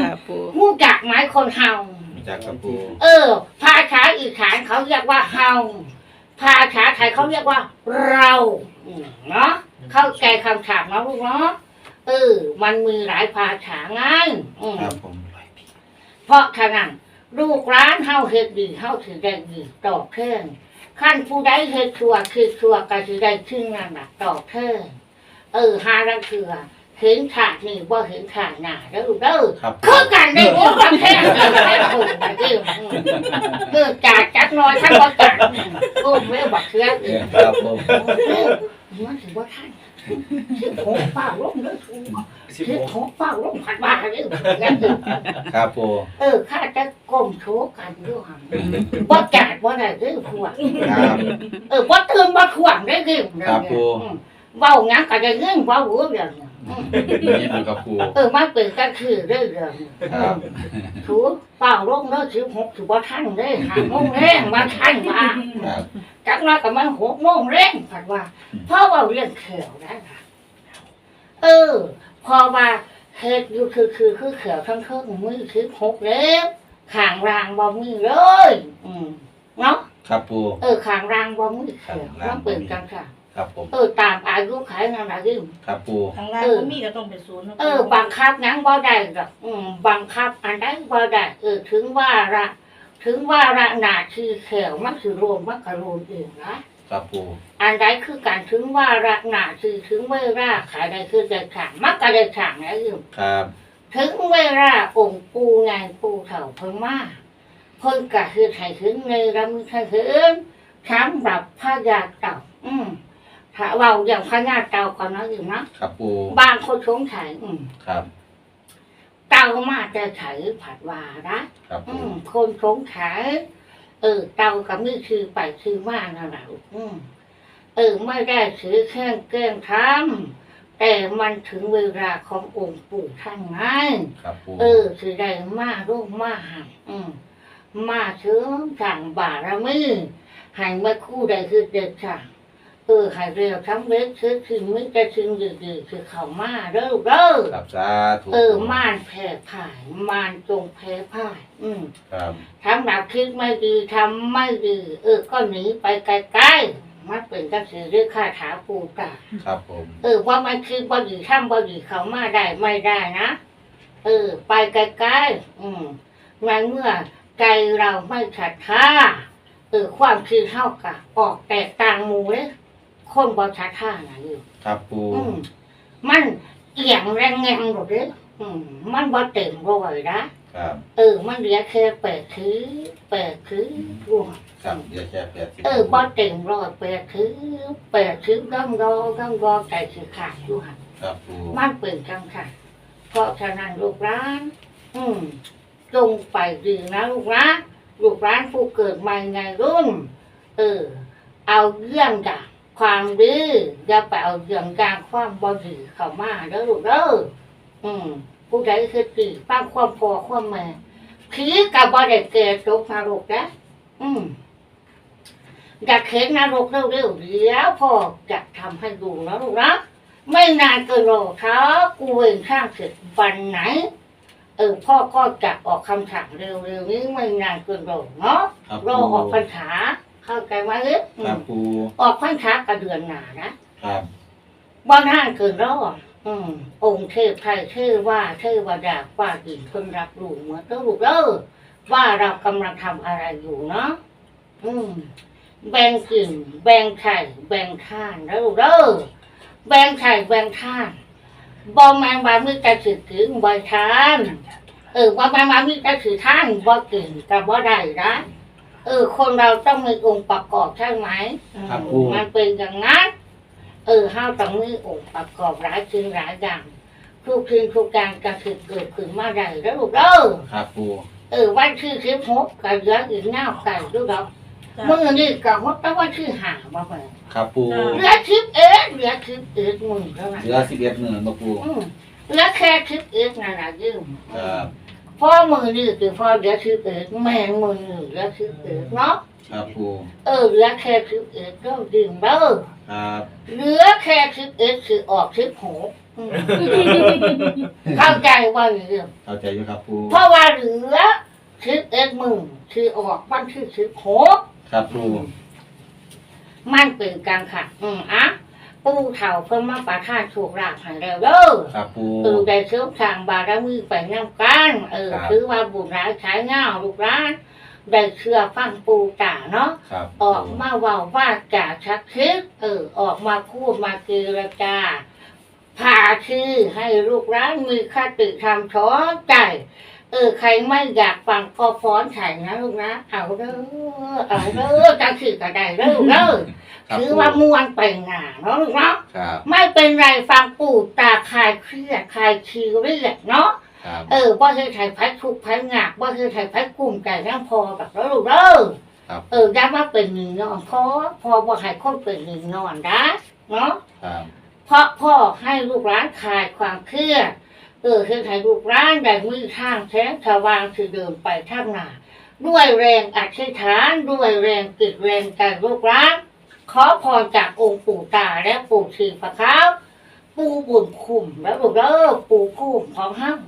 ค่ะปูมูจักไหมคนเฮามีจักครับปูเออ ภาษาอีสานเขาเรียกว่าเฮา ภาษาไทยเขาเรียกว่าเราอืมเนาะ เข้าใจคำถามนะลูกเนาะ เออ มันมีหลายภาษาไงอืม ครับผมเพราะฉะนั้นลูกร้านเฮาเฮ็ดดีเฮาถือได้ดีตอบแทนขั้นผู้ใดเฮ็ดชั่วคือชั่วก็สิได้ชื่อนั่นน่ะตอบแทนเออหารังเถือ เห็นขาดนี่บ่เห็นขาดหน้าเด้อลูกเด้อครับปูคือกันได้รู้รับแทนได้ถูกนะที่เมื่อจ่าจักน้อยท่านบ่จัดโอ้ไม่บักเทือกเออครับผมมันถือว่าท่านชื่อโหเฝ้าลงเด้อชื่อโหเฝ้าลงผัดว่าเด้อครับปูเออข้าจะก้มโชว์กันด้วยหันบ่จัดบ่ได้เด้อพวกครับเออบ่ตื่นบ่ถ่วงได้อเด้อครับผมอืมเว้าหยังก็ได้เงินเว้าหัวเรื่องเนี่ยอืมนี่ดูครับปูเออมันเป็นก็คือเรื่องเรื่องครับถูเฝ้าลงเด้อสิบหกสิบ่ทันเด้อหาโมงแรงมาทันว่าครับจักน้อยก็มันหกโมงแรงผัดว่าเพราะว่าเรื่องเขียวนะเออ พอว่าเฮ็ดอยู่คือคือคือเขียวทั้งเครื่องมือสิบหกเล็บข้างรางบ่มีเลย อืมเนาะครับปูเออข้างรางบ่มีเขียวข้างรางบ่มีมันเป็นจังค่ะ ครับผม เออตามอายุขัยนั่นล่ะดิครับปูทางล่างก็มีก็ต้องเป็นศูนย์นะเออ บังคับหยังบ่ได้ดอกอืมบังคับอันใดบ่ได้เออถึงว่าระถึงว่าระหน้าที่เขียวมันสิรวมมันก็รวมเองนะครับปูอันใดคือการถึงว่าระหนาคือถึงเวลาขายใดคือเด็ดขาดมักกะเด็ดขาดนะยืมครับถึงเวลาองค์ปูไงปูเถ่าเพิ่งมาเพิ่งกะคือไทยถึงในรำไทยถึงช้ำแบบพระยาเต่าอืม ถ้าเราอย่างพระยาเต่าก่อนนะยืมนะครับปูบางคนสงสัยอืมครับเต่ามาจะไถผัดวานะครับอืปูมคนสงสัยเออเต่ากับนี่คือไปคือว่านั่นแหละลูกอืมเออไม่ได้ถือแข้งแกล้งทำแต่มันถึงเวลาขององค์ปู่ท่านไง ครับปูเออคือได้มาลูกมาหันอืมมาถึงสั่งบารมีให้เมื่อคู่ใดคือเด็กสั่ง เออให้เร็วทั้งเวทคือคือมิจะถึงดีๆคือเขามาเด้อเด้อครับสาธุเออม่านแผ่ผ่ายม่านจงแผ่ผ่ายอืมครับทำแบบคิดไม่ดีทำไม่ดีเออก็หนีไปไกลๆมันเป็นกันสือเรื่องคาถาปูตาครับผมเออว่ามันคือบอดีทำบอดีเขามาได้ไม่ได้นะเออ ไปไกลๆอืมในเมื่อใจเราไม่ศรัทธาเออความคิดเท่ากับออกแตกต่างหมู่เลย คนบอศรัทธานะอยู่ครับปูอืมมันเอียงแรงแงงหมดเลยอืมมันบ่เต็มร้อยนะครับเออ มันเหลือแค่แปดคือแปดคือรวมครับเดี๋ยวแค่แปดสิบเออบ่เต็มร้อยแปดคือแปดคือร่องรอร่องรอใจคือขาดอยู่หันครับปูมันเป็นจังค่ะ เพราะฉะนั้นลูกร้าน อืมจงไปดีนะลูกนะลูกร้านผู้เกิดใหม่ไงรุ่น เออ เอาเรื่องจาก ความดีอย่าไปเอาเรื่องการความบดีเข้ามาเด้อลูกเด้ออืมผู้ใดคือตีฟังความพอความแม่ผีกับบอได้เกิดตกนรกนะอืมอยากเห็นนรกเร็วๆเดี๋ยวพ่อจะทำให้ดูนะลูกนะไม่นานเกินรอถ้ากูเองข้างเสร็จวันไหน เออพ่อก็จะออกคำสั่งเร็วๆนี้ไม่นานเกินรอเนาะครับรอปูออกพรรษา เข้าใจไหมเอ๊ะอืครับมปูออกพรรษากับเดือนหนานะครับบ้านห้างเกินรอดอืมองค์เทพไทยเทว่าเทวดาฟ้าดินคนรับรู้เหมือนเจ้าลูกเด้อว่าเรากำลังทำอะไรอยู่เนาะอืมแบ่งกลิ่นแบ่งไข่แบ่งท่านแล้วลูกเด้อแบ่งไข่แบ่งท่านบอแมงบามีแต่สืถึงบ่ทาน เออว่าแมงบามีแต่สืท่านบ่เก่งกับบ่ได้นะ เออ คนเราต้องมีองค์ประกอบใช่ไหมอืมครับปูมันเป็นอย่างนั้น เออห้าต้องมีองค์ประกอบหลายสิ่งหลายอย่างทุกสิ่งทุกอย่างจะคือเกิดขึ้นมาได้แล้วลูกเด้อ ครับปูเออวันที่สิบหกก็เหลืออีกเงาไก่ดูดอกจ้ะมือนี่ก็ฮดแต่ว่าที่หามาไปครับปูเหลือสิบเอ็ดเหลือสิบเอ็ดมือเท่านั้นเหลือสิบเอ็ดหนึ่งมาปูอืมเหลือแค่สิบเอ็ดนั่นแหละยืมครับ พ่อมือนี่คือพ่อเหลือสิบเอ็ดแม่มือนี่เหลือสิบเอ็ดเนาะครับปูเออเหลือแค่สิบเอ็ดก็ดื่มเด้อคครับเหลือแค่สิบเอ็ดสิออกสิบหกอืมเข้าใจว่าอย่างเรื่องเข้าใจอยู่ครับปูเพราะว่าเหลือสิบเอ็ดหมื่นคือออกวันที่สิบหกครับปูมันเป็นกลางค่ะอืมอะ ปูเถ่าเพิ่มมาประทานถูกรากให้แล้วเด้อครับปูเออได้เสริมทางบารมีไปน้ำกันเออครับถือว่าบุญร้ายใช้เงาลูกร้านได้เชื่อฟังปูตาเนาะ ครับออกมาเว่าว่าจ่าชักคิดเออ ออกมาพูดมาเจรจาพาชื่อให้ลูกร้านมีคติธรรมช้อนใจ เออ ใครไม่อยากฟังก็ฟ้อนไถ่นะลูกนะ เอาเด้อเอาเด้อจังสือก็ได้เด้อเด้อครับถือปูว่ามวนไปหนาเนาะลูกเนาะครับไม่เป็นไรฟังปู่ตาคลายเครียดคลายชีวิตเนาะครับเออบ่คือไทยพัดทุกข์พัดงากบ่คือไทยพัดกลุ่มใจนั่งพอแบบแล้วลูกเด้อครับเออย้ำว่าเป็นหนึ่งนอนพอพอบ่ให้คนเป็นหนึ่งนอนนะเนาะครับเพราะพ่อให้ลูกร้านคลายความเครียด เออคือให้ลูกร้านได้มือทางแสงสว่างคือเดินไปทางหน้า ด้วยแรงอธิษฐานด้วยแรงจิตแรงใจลูกร้าน ขอพรจากองค์ปู่ตาและปู่ชีพะขาวปู่บุญคุ้มแล้วลูกเด้อปู่คุ้มของห้า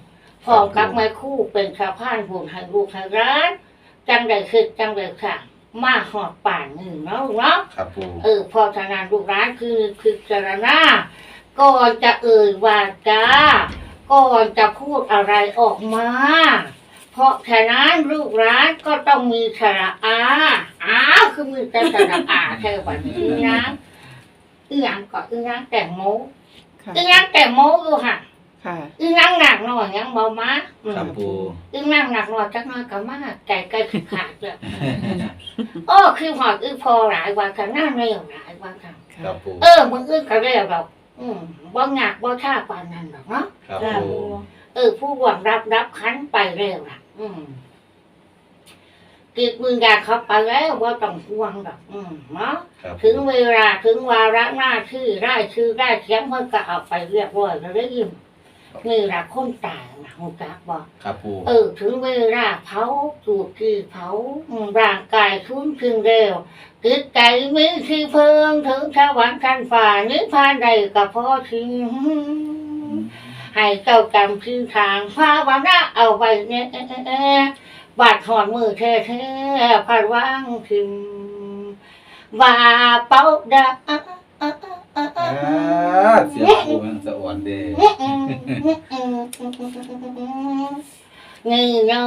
พร้อมกับแม่คู่เป็นชาวพานบุญให้ลูกให้ร้าน จังได้คิดจังได้ค่ะมาหอดป่านหนึ่งเนาะลูกเนาะครับปูเออพอทางานลูกร้านคือคือจารณาก่อนจะเอ่ยวาจา ก่อนจะพูดอะไรออกมา เพราะฉะนั้นลูกร้านก็ต้องมีสระอาอ้าวคือมีแต่สระอาแค่วันนี้นะอีหยังก็อีหยังแต่งโมค่ะอีหยังแต่งโมอยู่ค่ะค่ะอีหยังหนักหน่อยยังเบามาอืม ครับปูอีหยังหนักหน่อยจักหน้อยก็มากใจใกล้สิขาดเลยโอ้คือหอดอีพอหลายวันกันน่าเร็วหลายวันกันครับปูเออมึงอื่นก็เรียกเรา อืมบ่หนักบ่ท่าปานนั้นหรอกเนาะครับจ้าปูปูเออ ผู้หวังรับรับคันไปเร็วล่ะ อืมกิจมึงอยากเขาไปแล้วว่าต้องห่วงหรอกอืมเนาะ ครับถึงเวลาถึงวาระหน้าที่ได้ชื่อได้เสียงเพิ่นก็เอาไปเรียบร้อยแล้วได้ยิน นี่ล่ะคนตายนะฮู้จักบ่ครับปูเออ ถึงเวลาเผาจูบที่เผาอืมร่างกายทุนถึงเร็วจิตใจมีที่เพิงถึงสวรรค์ชั้นฟ้านิพพานใดก็พอทิ้งให้เจ้าจำพื้นทางภาวนาเอาไว้เนี่ยบาดหอนมือแท้แท้ๆผัดว่างพิมว่าเป้าดา อ่าเสียงปูมันสะอ่อนเด้นี่เนา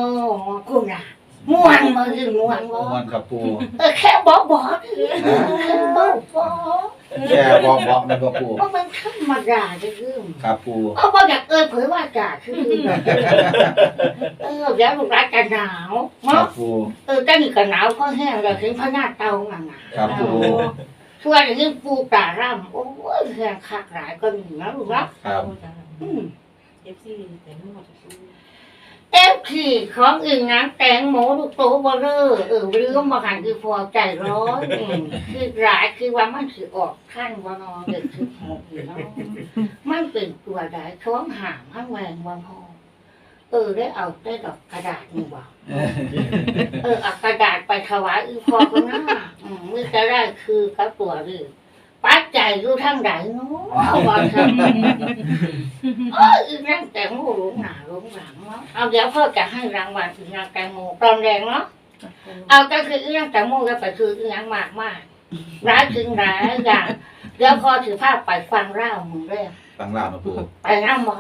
ะคุณน่ะม่วนมาถึงม่วนบ่ม่วนครับปูเออแค่บอกบอกแค่บอกบอกแค่บอกบอกนะบ่ปูว่าะมันธรรมดาจะยืมครับปูเอาบอกอยากเอ่ยเผยว่าจ่าคือเออเดี๋ยวลูกรักจะหนาวครัเนาะบปูเออแต่นี่ก็หนาวเพราะแห้งเราถึงพญาเตาหนังอะครับปู ช่วยอย่างนี้ปูตาร่ำโอ้ยแห้งคักหลายก็มีนะลูกรักครับอืม เอฟซีแต่ไม่หมดปูเอฟขี่ของอื่นนะแตงโมลูกโตเบอร์เรอเออลืมมาหันคือพอใจร้อนอืมคือหลายคือว่ามันคือออกขั้นวานอนเด็กคือหกอยู่เนาะมันเป็นตัวใดท้องห่างข้างแหวงวันพอเออได้เอาได้ดอกกระดาษนี่บ่ เออเอากระดาษไปถวายอีพอก็น่าอืมมือจะได้คือกับตัวหรือปัจจัยอยู่ทางไหนเนาะว่าทำเอออีนั่งแต่งโมหลงหนาหลงหลังเนาะเอาเดี๋ยวพ่อจะให้รางวัลอีนางแตงโมตอนแรงเนาะเอาก็คืออีนางแตงโมก็ไปคืออีนางมากมากร้ายถึงร้ายอย่างเดี๋ยวพ่อถือภาพไปฟังเล่ามึงเรื่องฟังลาวนะปูไปนั่งบ่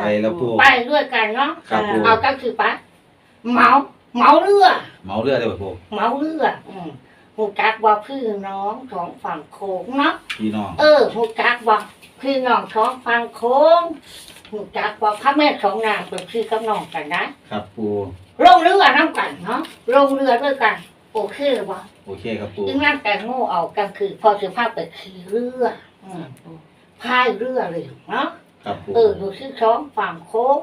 ไปแล้วปูไปด้วยกันเนาะครับปูเอาก็คือปะ เมาเมาเรือเมาเรือได้บ่ปูเมาเรืออืมหูกักว่าพี่น้องสองฝั่งโค้งเนาะพี่น้องเออหูกักว่าพี่น้องสองฝั่งโค้งหูกักว่าพระแม่สองนางเป็นพี่กับน้องกันนะครับปูลงเรือน้ำกันเนาะลงเรือด้วยกัน โอเคบ่โอเคครับปูอีนั่นแต่งโง่เอากันคือพอสิภาพไปขี่เรืออืมพายเรือเลยเนาะครับปูเออดูที่ท้องฝั่งโค้ง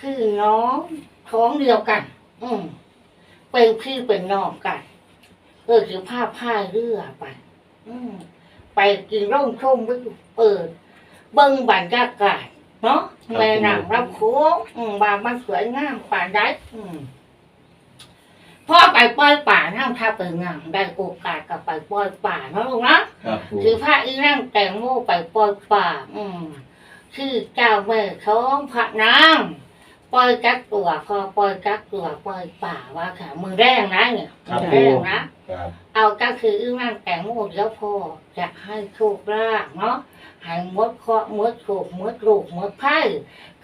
พี่น้องท้องเดียวกัน อืมเป็นพี่เป็นน้องกันเออถือผ้าผ้าเรือไป อืมไปกินร่มชมไปเปิด เบิ้งบรรยากาศเนาะแม่นางรับโค้งอืมบามันสวยงามป่านได้อืมพ่อไปปล่อยป่านั่งถ้าไปงานได้โอกาสกับไปปล่อยป่าเนาะลูกเนาะครับปูคือพระอีนั่งแต่งโมไปปล่อยป่า อืมชื่อเจ้าแม่ท้องพระนาง ปล่อยจักตัวพอปล่อยจักตัวปล่อยป่าว่าค่ะ มือแรงนะเนี่ยครับมือปูแรงนะครับเอาก็คืออีนั่งแต่งโมเดี๋ยวพ่อจะให้โชคลาภเนาะให้หมดเคราะห์หมดโศกหมดโรคหมดไข้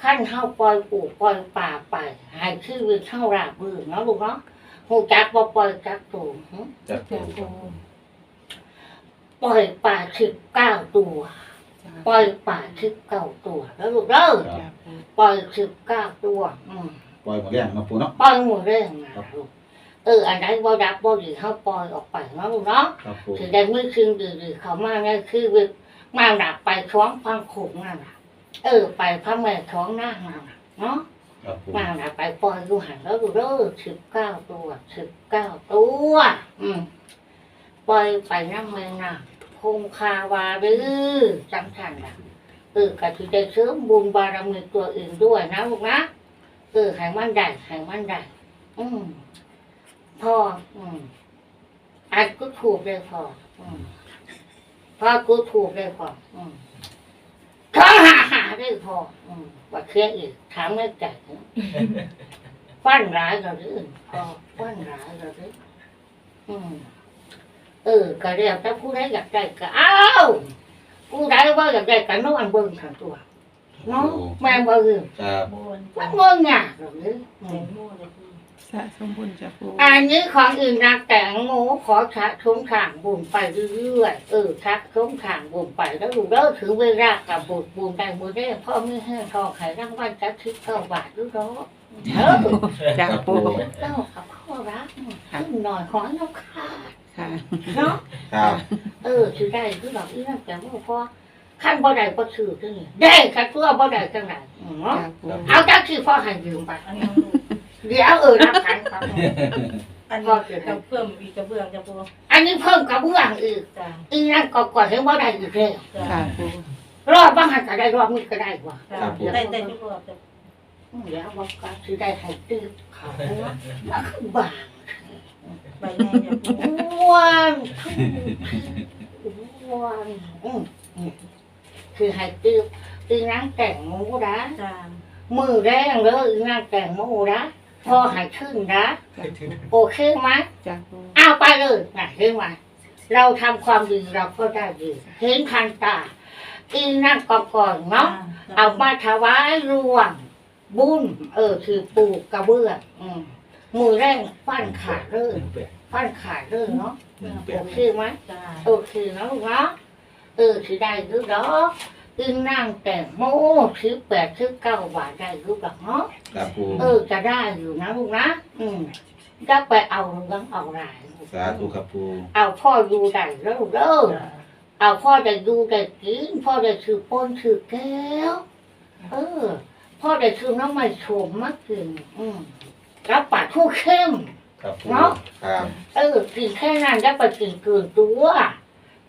ขั้นเท่าปล่อยปู่ปล่อยป่าไปให้ชื่อวิเท่าราบรื่นเนาะลูกเนาะหูจักบ่ปล่อยจักตัวหึจับปูปล่อยป่าสิบเก้าตัว ปล่อยป่าสิบเก้าตัวแล้วลูกเด้อครับปล่อยสิบเก้าตัว อืมปล่อยหมดแรงเนาะปูเนาะ ปล่อยหมดเรื่องนะลูกเอออันไหนบ่ดับบ่ดีเขาปล่อยออกไปเนาะลูกเนาะ ครับปูถึงได้มือคืนดื้อๆเขามาเนี่ยคือวิมาดับไปท้องฟังขงนั่นน่ะเออ ไปพระแม่ท้องหน้านั่นน่ะเนาะครับปูมาดับไปปล่อยดูหันแล้วดูเด้อสิบเก้าตัวสิบเก้าตัว อืมปล่อยไปน้ำเมืองน่ะ คงคาวาดื้อจำทันนะเออกะที่ได้เสริมบุญบารมีตัวอื่นด้วยนะลูกนะเออให้มันได้ให้มันได้อืมพ่ออืมอันก็ถูกเลยพ่ออืมพ่อกูถูกเลยพ่ออืมท้องหาหาได้พ่ออืมว่าเครียดอีกถามไม่ใจฟันร้ายเราดื้อพ่อฟันร้ายเราดื้ออืม เออก็เรียกแต่ผู้ใดอยากได้ก็เอาผู้ใดว่าอยากได้ก็นอนเบิ่งทั้งตัวเนาะแม่นบ่คือครับโบนมัจ้านบ่ยากหรอกเด้ออืแตมงโมเลยปูสะสมบุญจ้ะปูอันนี้ของอื่นนักแต่งโมขอชักชงทางบุญไปเรื่อยๆเออชักชงทางบุญไปแล้วดูเด้อถือเวลากับบุญบุญได้บุญได้พ่อมีให้ทองไข่รางวัลจักทิพย์เก้าบาทดูเนาะเออจ้ะครับปูปูเจ้ากับพ่อรักขึ้นหน่อยขอให้เราขาด ค่ะเนาะครับเออถือได้คือแบบนี้นั่นแต่ว่าพอขั้นบ่ได้บ่ถือจังนี่ได้ขั้นตัวบ่ได้จังไดอืมเนาะจ้ะปูเอาจักคือพ่อให้ยืมไปอันนี้เดี๋ยวเออรับขันครับอันนี้กับเพิ่มอีกกระเบื้องจ้ะปูอันนี้เพิ่มกระเบื้องอีกจ้าอีนั่นก็ก่อนเห็นบ่ได้อีกแล้วจ้าค่ะปูรอบบางหันก็ได้รอบนี้ก็ได้ว่ะจ้าได้ได้ทุกรอบจ้ะอืมเดี๋ยวบอกก็สิได้ให้ตื้อเขาเนาะมันคือบาง ใบใหญ่จ้ะปูอ้วนอ้วนอืมอืมคือให้ตื้อตื้อนั่งแต่งหมูนะจ้ามือแรงเลยงานแต่งโมนะพอหายขึ้นนะจ้ะปูโอเคไหมจ้ะปูเอาไปเลยนะเห็นไหมเราทำความดีเราก็ได้ดีเห็นทันตาอีนั่งก่อนก่อนๆเนาะ เอามาถวายรวมบุญเออคือปลูกกระเบื้องอืม มือแรงฟันขาดเลยฟันขาดเลยเนาะโอเคไหมจ้าโอเคนะลูกเนาะเออถือได้หรือเนาะอึงนั่งแต่งโมถือแปดถือเก้าบาทได้หรือเปล่าเนาะครับปูเออจะได้อยู่นะลูกนะอืมก็ไปเอาเรื่องเอาหลายสาธุครับปูเอาพ่อดูได้แล้วลูกเด้อเอาพ่อได้ดูได้กินพ่อได้ถือป้นถือแก้วเออพ่อได้ถือน้ำมันโฉมมากินอืม รับปากคู่เข้ม ครับปูเนาะ ครับเออกินแค่นั้นจะไปกินเกินตัว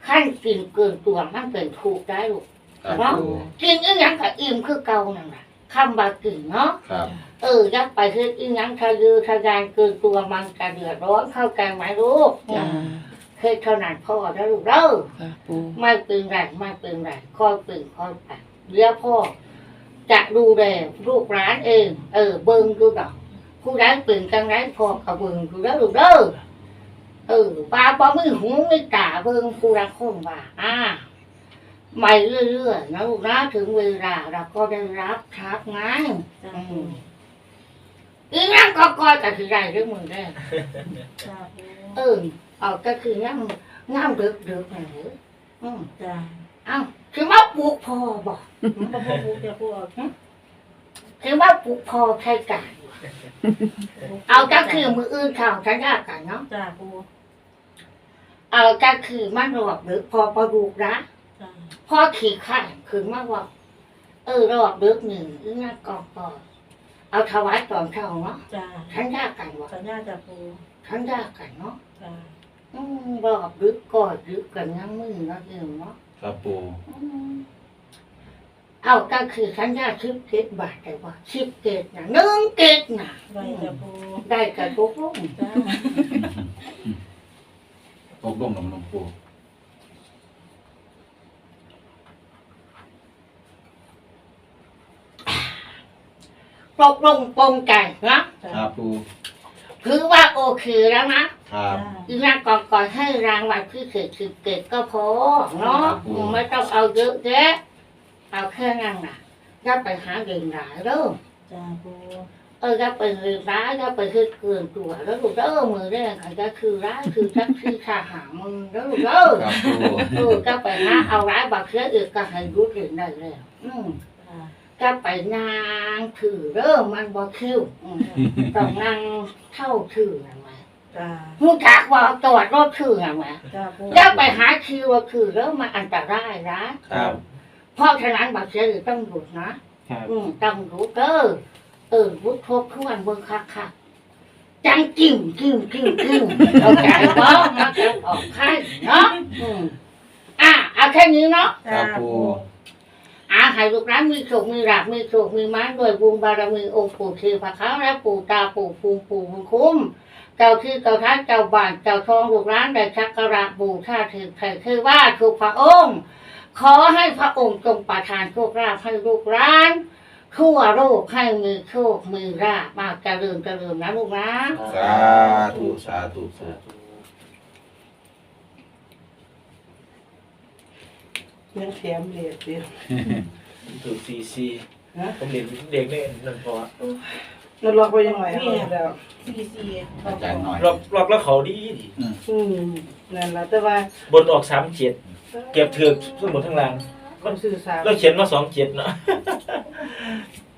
ขั้นกินเกินตัวมันเป็นถูกได้ลูก ครับปูกินอีหยังกับอิ่มคือเก่านั่นแหละคำบากินเนาะ ครับเออยักไปคืออีหยังทะยือทะยานเกินตัวมันกระเดือดร้อนเข้าใจไหมลูกจ้ะเคยเท่านั้นพ่อแล้วลูกเด้อ ค่ะปูไม่เป็นไรไม่เป็นไรคอยเป็นคอยไปเดี๋ยวพ่อจะดูแลลูกร้านเอง เออ เบิ่งดูดอก ผู้ร้านเป็นจังไรพ่อกับเบิ่งดูแล้วลูกเด้อเออปลาปลามือหูไม่ตาเบิ่งผู้รักคนว่าอ่าไม่เรื่อยๆนะลูกนะถึงเวลาเราก็ได้รับทักงานจ้าอืมอีนั่งก็ก้อยกับคือไรเรื่องมึงได้จ้าปูเออเอาก็คือนั่งนั่งเดือดเดือดหน่อยอืมจ้าเอ้าคือว่าปลูกพอบอกบ่บ่ปูจ้ะปู คือว่าปลูกพอใช่กันเอาก็คือมืออื่นข่าวฉันยากกันเนาะจ้าปูเอาก็คือมันรอบหรือพอประดูกนะจ้าพอขี่ข้างคือมาว่า เออรอบเดือหนึ่งอีนั่งกองก่อนเอาถวายตอนเช้าเนาะจ้าฉันยากกันวะสัญญาจ้ะปูฉันยากกันเนาะจ้าอืมรอบดึกก่อนดึกกันยังมือเนาะเองเนาะครับปูอืม เอาก็คือสัญญาชิปเกตบาทได้ว่าชิปเกตนะหนึ่งเกตนะได้จ้ะปูได้กับทุกลูกจ้าตกลงกับหลวงปู่ตกลงปรงใจนะครับปูคือว่าโอเคแล้วนะครับอีนั่นก่อนก่อนให้รางวัลพิเศษสิบเกตก็พอเนาะไม่ต้องเอาเยอะแยะ เอาแค่นั้นน่ะอย่าไปหาเด่นหลายเด้อจ้าปูเอออย่าไปเรียนร้ายอย่าไปคือเกินตัวแล้วลูกเด้อมือแรกอาจจะคือร้ายคือจักที่ขาหามือแล้วลูกเด้อครับปูเออก็ไปหาเอาร้ายบักเสียอีกก็ให้รู้เรื่องได้แล้วอืม จ้าก็ไปนางถือเด้อมันบ่คิวอืมต้องนั่งเท่าถือนะแม่จ้าหูจักว่าตรวจรถถือนะแม่จ้าปูอย่าไปหาคิวว่าคือแล้วมันอันตรายนะครับ เพราะฉะนั้นบักเสียอีกต้องหยุดนะ ครับอืมต้องรู้เด้อเออรู้ทบทวนเบิ่งคักคักๆจังจิ้มจิ้มจิ้มจิ้มเข้าใจบ่มันจะออกไข่เนาะอืมอะเอาแค่นี้เนาะจ้าปูอาให้ลูกร้านมีโชคมีราบมีโชคมีม้าด้วยบุญบารมีองค์ปู่เทพะเขาและปู่ตาปู่ภูมิปู่บุญคุ้มเจ้าที่เจ้าท่านเจ้าบ้านเจ้าทองลูกร้านได้ชักการะบูชาถือใครคือว่าถูกพระองค์ ขอให้พระองค์จงประทานโชคลาภให้ลูกร้านทั่วโลกให้มีโชคมีราบมากเจริญเจริญนะลูกนะสาธุสาธุสาธุยังแถมเหรียญเดียวถูกซีซีนะผมเรียนเด็กเนี่ยนั่นพอแล้วล็อกไว้ยังไงเอาไว้แล้วสี่สี่อาจารย์หน่อยล็อกล็อกแล้วเขาดีดีอืมนั่นแหละแต่ว่าบนออกสามเจ็ด เก็บเถือกทั้งหมดทั้งล่างมันสื่อสารเราเขียนมาสองเจ็ดเนาะ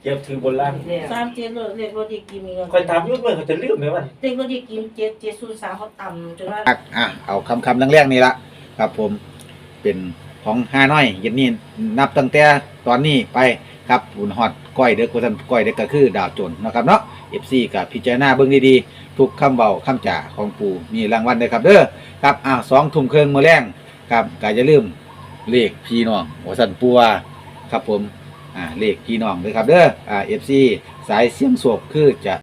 เก็บถือบนล่างแล้วสามเจ็ดรถเรียกรถดีกิมมีเงินคอยตามยุคเมื่อเขาจะลืมไหมวะเรียกรถดีกิมเจ็ดเจ็ดศูนย์สามเขาต่ำจนว่าอะอะเอาคำคำแรกๆนี่ละครับผมเป็นของฮาน้อยเย็นนี้นับตั้งแต่ตอนนี้ไปครับอุ่นฮอตก้อยเด็กคนก้อยเด็กก็คือดาวโจนเนาะครับเนาะ FC กับพิจารณาเบิ่งดีๆ ทุกคำเบาคำจ่าของปู่มีรางวัลเลยครับเด้อครับอ่าสองทุ่มครึ่งมื้อแรง ครับก็อย่าลืมเลขพี่น้องหัวสันปัวครับผมอ่าเลขพี่น้องเลยครับเด้ออ่าเอฟซีสายเสียงโศกคือจะ